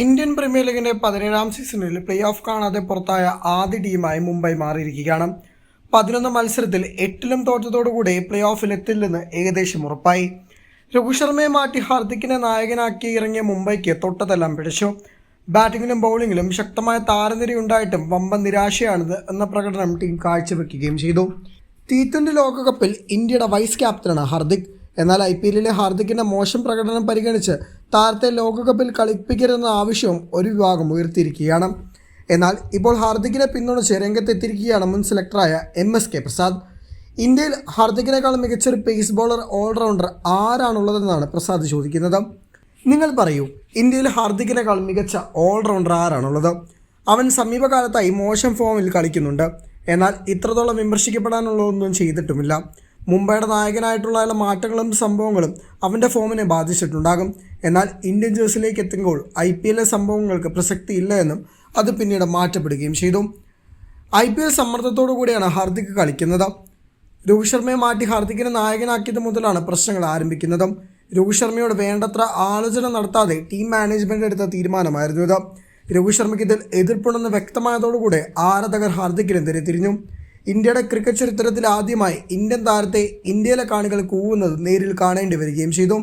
Indian premier ലീഗിന്റെ പതിനേഴാം സീസണിൽ പ്ലേ ഓഫ് കാണാതെ പുറത്തായ ആദ്യ ടീമായി മുംബൈ മാറിയിരിക്കുകയാണ്. പതിനൊന്ന് മത്സരത്തിൽ എട്ടിലും തോറ്റതോടുകൂടി പ്ലേ ഓഫിൽ എത്തില്ലെന്ന് ഏകദേശം ഉറപ്പായി. രഘു ശർമ്മയെ മാറ്റി ഹാർദിക്കിനെ നായകനാക്കി ഇറങ്ങിയ മുംബൈക്ക് തൊട്ടതെല്ലാം പിടിച്ചു ബാറ്റിങ്ങിലും ബൗളിങ്ങിലും ശക്തമായ താരനിരയുണ്ടായിട്ടും വമ്പൻ നിരാശയാണിത് എന്ന പ്രകടനം ടീം കാഴ്ചവെക്കുകയും ചെയ്തു. ടി ട്വന്റി ലോകകപ്പിൽ ഇന്ത്യയുടെ വൈസ് ക്യാപ്റ്റനാണ് ഹാർദിക്. എന്നാൽ ഐ പി എല്ലിലെ ഹാർദിക്കിന്റെ മോശം പ്രകടനം പരിഗണിച്ച് താരത്തെ ലോകകപ്പിൽ കളിപ്പിക്കരുതെന്ന ആവശ്യവും ഒരു വിഭാഗം ഉയർത്തിയിരിക്കുകയാണ്. എന്നാൽ ഇപ്പോൾ ഹാർദിക്കിനെ പിന്തുണച്ച് രംഗത്തെത്തിയിരിക്കുകയാണ് മുൻ സെലക്ടറായ എം എസ് കെ പ്രസാദ്. ഇന്ത്യയിൽ ഹാർദിക്കിനേക്കാൾ മികച്ചൊരു പേസ് ബോളർ ഓൾറൗണ്ടർ ആരാണുള്ളതെന്നാണ് പ്രസാദ് ചോദിക്കുന്നത്. നിങ്ങൾ പറയൂ ഇന്ത്യയിൽ ഹാർദിക്കിനേക്കാൾ മികച്ച ഓൾറൗണ്ടർ ആരാണുള്ളത്? അവൻ സമീപകാലത്തായി മോശം ഫോമിൽ കളിക്കുന്നുണ്ട്. എന്നാൽ ഇത്രത്തോളം വിമർശിക്കപ്പെടാനുള്ളതൊന്നും ചെയ്തിട്ടുമില്ല. മുംബൈയുടെ നായകനായിട്ടുള്ള മാറ്റങ്ങളും സംഭവങ്ങളും അവന്റെ ഫോമിനെ ബാധിച്ചിട്ടുണ്ടാകും. എന്നാൽ ഇന്ത്യൻ ജേഴ്സിലേക്ക് എത്തുമ്പോൾ ഐ പി എല്ലിലെ സംഭവങ്ങൾക്ക് പ്രസക്തിയില്ല എന്നും അത് പിന്നീട് മാറ്റപ്പെടുകയും ചെയ്തു. ഐ പി എൽ സമ്മർദ്ദത്തോടു കൂടിയാണ് ഹാർദിക് കളിക്കുന്നത്. രോഹിത് ശർമ്മയെ മാറ്റി ഹാർദിക്കിനെ നായകനാക്കിയത് മുതലാണ് പ്രശ്നങ്ങൾ ആരംഭിക്കുന്നത്. രോഹിത് ശർമ്മയോട് വേണ്ടത്ര ആലോചന നടത്താതെ ടീം മാനേജ്മെന്റ് എടുത്ത തീരുമാനമായിരുന്നു ഇത്. രോഹിത് ശർമ്മയ്ക്ക് ഇതിൽ എതിർപ്പുണ്ടെന്ന് വ്യക്തമായതോടുകൂടെ ആരാധകർ ഹാർദിക്കിനെതിരെ തിരിഞ്ഞു ഇന്ത്യയുടെ ക്രിക്കറ്റ് ചരിത്രത്തിൽ ആദ്യമായി ഇന്ത്യൻ താരത്തെ ഇന്ത്യയിലെ കാണികൾ കൂവുന്നത് നേരിൽ കാണേണ്ടി വരികയും ചെയ്തു.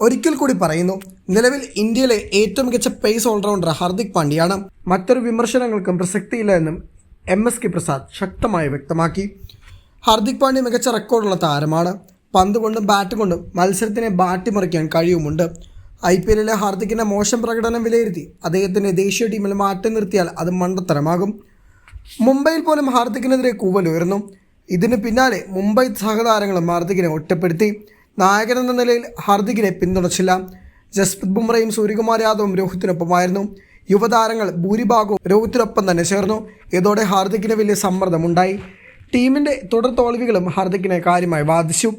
ഒരിക്കൽ കൂടി പറയുന്നു നിലവിൽ ഇന്ത്യയിലെ ഏറ്റവും മികച്ച പേസ് ഓൾറൗണ്ടർ ഹാർദിക് പാണ്ഡ്യയാണ്. മറ്റൊരു വിമർശനങ്ങൾക്കും പ്രസക്തിയില്ല എന്നും എം എസ് കെ പ്രസാദ് ശക്തമായി വ്യക്തമാക്കി. ഹാർദിക് പാണ്ഡ്യ മികച്ച റെക്കോർഡുള്ള താരമാണ്. പന്ത് കൊണ്ടും ബാറ്റ് കൊണ്ടും മത്സരത്തിനെ ബാട്ടിമറിക്കാൻ കഴിയുമുണ്ട്. ഐ പി എല്ലിലെ ഹാർദിക്കിന്റെ മോശം പ്രകടനം വിലയിരുത്തി അദ്ദേഹത്തിന്റെ ദേശീയ ടീമിൽ മാറ്റി നിർത്തിയാൽ അത് മണ്ടത്തരമാകും. മുംബൈയിൽ പോലും ഹാർദിക്കിനെതിരെ കൂവലുയർന്നു ഇതിന് പിന്നാലെ മുംബൈ സഹതാരങ്ങളും ഹാർദിക്കിനെ ഒറ്റപ്പെടുത്തി. നായകൻ എന്ന നിലയിൽ ഹാർദിക്കിനെ പിന്തുണച്ചില്ല. ജസ്പ്രീത് ബുംറയും സൂര്യകുമാർ യാദവും രോഹിത്തിനൊപ്പമായിരുന്നു. യുവതാരങ്ങൾ ഭൂരിഭാഗവും രോഹിത്തിനൊപ്പം തന്നെ ചേർന്നു. ഇതോടെ ഹാർദിക്കിന് വലിയ സമ്മർദ്ദമുണ്ടായി. ടീമിന്റെ തുടർ തോൽവികളും ഹാർദിക്കിനെ കാര്യമായി ബാധിച്ചു.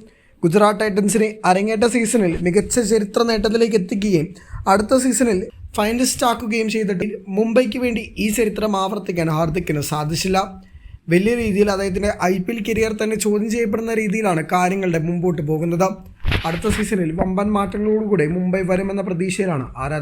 ഗുജറാത്ത് ടൈറ്റൻസിനെ അരങ്ങേറ്റ സീസണിൽ മികച്ച ചരിത്ര നേട്ടത്തിലേക്ക് എത്തിക്കുകയും അടുത്ത സീസണിൽ ഫൈനലിസ്റ്റ് ആക്കുകയും ചെയ്തിട്ട് മുംബൈക്ക് വേണ്ടി ഈ ചരിത്രം ആവർത്തിക്കാൻ ഹാർദിക്കിന് സാധിച്ചില്ല. വലിയ രീതിയിൽ അദ്ദേഹത്തിന്റെ ഐ പി എൽ കരിയർ തന്നെ ചോദ്യം ചെയ്യപ്പെടുന്ന രീതിയിലാണ് കാര്യങ്ങളുടെ മുമ്പോട്ട് പോകുന്നത്. അടുത്ത സീസണിൽ വമ്പൻ മാറ്റങ്ങളോടുകൂടെ മുംബൈ വരുമെന്ന പ്രതീക്ഷയിലാണ് ആരാധകർ